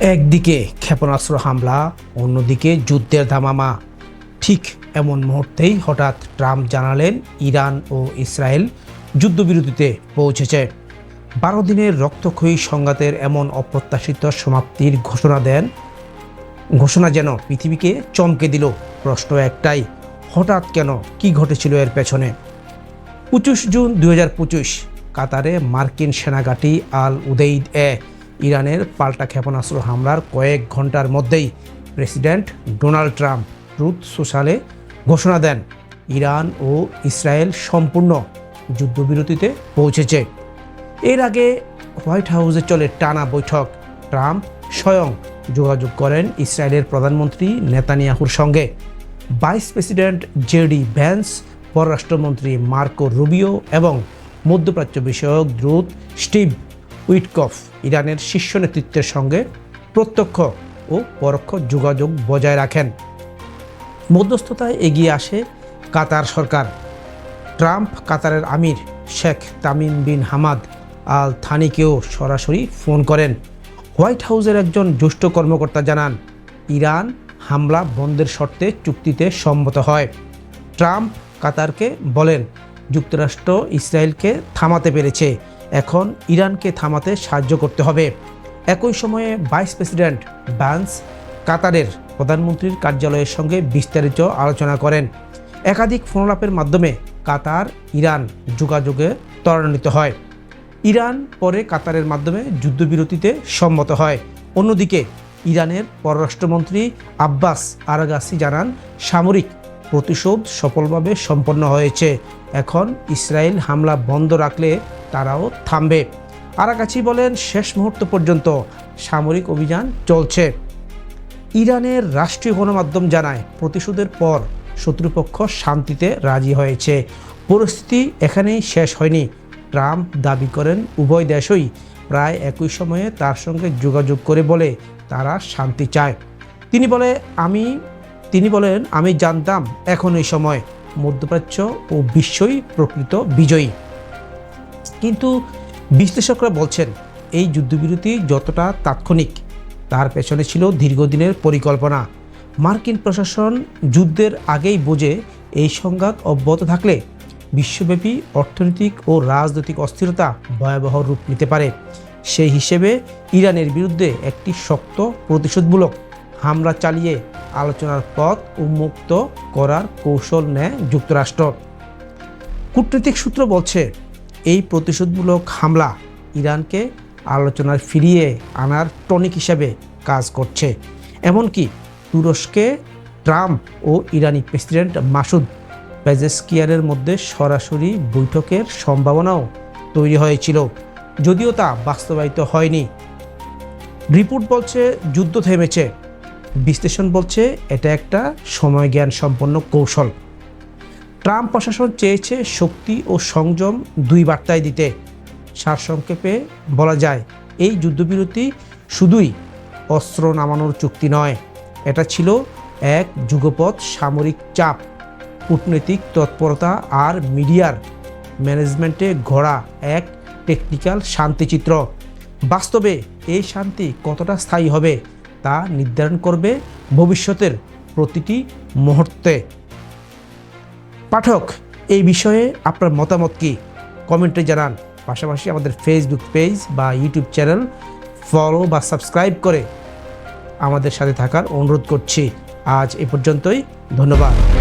একদিকে ক্ষেপণাস্ত্র হামলা, অন্যদিকে যুদ্ধের ধামামা। ঠিক এমন মুহূর্তেই হঠাৎ ট্রাম্প জানালেন ইরান ও ইসরায়েল যুদ্ধবিরতিতে পৌঁছেছে। বারো দিনের রক্তক্ষয়ী সংঘাতের এমন অপ্রত্যাশিত সমাপ্তির ঘোষণা দেন, ঘোষণা যেন পৃথিবীকে চমকে দিল প্রশ্ন একটাই, হঠাৎ কেন, কি ঘটেছিল এর পেছনে? পঁচিশ জুন দু হাজার পঁচিশ, কাতারে মার্কিন সেনাঘাঁটি আল উদেইদ এ ইরানের পাল্টা ক্ষেপণাস্ত্র হামলার কয়েক ঘণ্টার মধ্যেই প্রেসিডেন্ট ডোনাল্ড ট্রাম্প ট্রুথ সোশ্যালে ঘোষণা দেন। ইরান ও ইসরায়েল সম্পূর্ণ যুদ্ধবিরতিতে পৌঁছেছে। এর আগে হোয়াইট হাউসে চলে টানা বৈঠক। ট্রাম্প স্বয়ং যোগাযোগ করেন ইসরায়েলের প্রধানমন্ত্রী নেতানিয়াহুর সঙ্গে। ভাইস প্রেসিডেন্ট জেডি ভ্যান্স, পররাষ্ট্রমন্ত্রী মার্কো রুবিও এবং মধ্যপ্রাচ্য বিষয়ক দ্রুত স্টিভ উইটকফ, ইরানের শীর্ষ নেতৃত্বের সঙ্গে প্রত্যক্ষ ও পরোক্ষ যোগাযোগ বজায় রাখেন। মধ্যস্থতায় এগিয়ে আসে কাতার সরকার। ট্রাম্প, কাতারের আমির Sheikh Tamim bin Hamad Al থানিকেও সরাসরি ফোন করেন। হোয়াইট হাউসের একজন জ্যেষ্ঠ কর্মকর্তা জানান, ইরান হামলা বন্ধের শর্তে চুক্তিতে সম্মত হয়। ট্রাম্প কাতারকে বলেন, যুক্তরাষ্ট্র ইসরায়েলকে থামাতে পেরেছে। এখন ইরানকে থামাতে সাহায্য করতে হবে। একই সময়ে ভাইস প্রেসিডেন্ট ব্যান্স কাতারের প্রধানমন্ত্রীর কার্যালয়ের সঙ্গে বিস্তারিত আলোচনা করেন। একাধিক ফোনলাপের মাধ্যমে কাতার, ইরান যোগাযোগে ত্বরান্বিত হয়। ইরান পরে কাতারের মাধ্যমে যুদ্ধবিরতিতে সম্মত হয়। অন্যদিকে ইরানের পররাষ্ট্রমন্ত্রী আব্বাস আরাগাসি জানান, সামরিক প্রতিশোধ সফলভাবে সম্পন্ন হয়েছে। এখন ইসরায়েল হামলা বন্ধ রাখলে তারাও থামবে। আরাগাছি বলেন, শেষ মুহূর্ত পর্যন্ত সামরিক অভিযান চলছে। ইরানের রাষ্ট্রীয় গণমাধ্যম জানায়, প্রতিশোধের পর শত্রুপক্ষ শান্তিতে রাজি হয়েছে। পরিস্থিতি এখানেই শেষ হয়নি। ট্রাম্প দাবি করেন, উভয় দেশই প্রায় একই সময়ে তার সঙ্গে যোগাযোগ করে বলে তারা শান্তি চায়। তিনি বলে, আমি, তিনি বলেন, আমি জানতাম এখন এই সময় মধ্যপ্রাচ্য ও বিশ্বই প্রকৃত বিজয়ী। কিন্তু বিশ্লেষকরা বলছেন, এই যুদ্ধবিরতি যতটা তাৎক্ষণিক, তার পেছনে ছিল দীর্ঘদিনের পরিকল্পনা। মার্কিন প্রশাসন যুদ্ধের আগেই বোঝে, এই সংঘাত অব্যাহত থাকলে বিশ্বব্যাপী অর্থনৈতিক ও রাজনৈতিক অস্থিরতা ভয়াবহ রূপ নিতে পারে। সেই হিসেবে ইরানের বিরুদ্ধে একটি শক্ত প্রতিশোধমূলক হামলা চালিয়ে আলোচনার পথ উন্মুক্ত করার কৌশল নেয় যুক্তরাষ্ট্র। কূটনৈতিক সূত্র বলছে এই প্রতিশোধমূলক হামলা ইরানকে আলোচনার ফিরিয়ে আনার টনিক হিসাবে কাজ করছে। এমনকি তুরস্কে ট্রাম্প ও ইরানি প্রেসিডেন্ট মাসুদ পেজেস্কিয়ারের মধ্যে সরাসরি বৈঠকের সম্ভাবনাও তৈরি হয়েছিল। যদিও তা বাস্তবায়িত হয়নি। রিপোর্ট বলছে যুদ্ধ থেমেছে। বিশ্লেষণ বলছে এটা একটা সময় জ্ঞান সম্পন্ন কৌশল। ট্রাম্প প্রশাসন চেয়েছে শক্তি ও সংযম দুই বার্তায় দিতে। সারসংক্ষেপে বলা যায়, এই যুদ্ধবিরতি শুধুই অস্ত্র নামানোর চুক্তি নয়, এটা ছিল এক যুগপৎ সামরিক চাপ, কূটনৈতিক তৎপরতা আর মিডিয়ার ম্যানেজমেন্টে গড়া এক টেকনিক্যাল শান্তিচিত্র। বাস্তবে এই শান্তি কতটা স্থায়ী হবে তা নির্ধারণ করবে ভবিষ্যতের প্রতিটি মুহূর্তে। পাঠক, এই বিষয়ে আপনার মতামত কি? কমেন্টে জানান। পাশাপাশি আমাদের ফেসবুক পেজ বা ইউটিউব চ্যানেল ফলো বা সাবস্ক্রাইব করে আমাদের সাথে থাকার অনুরোধ করছি। আজ এ পর্যন্তই। ধন্যবাদ।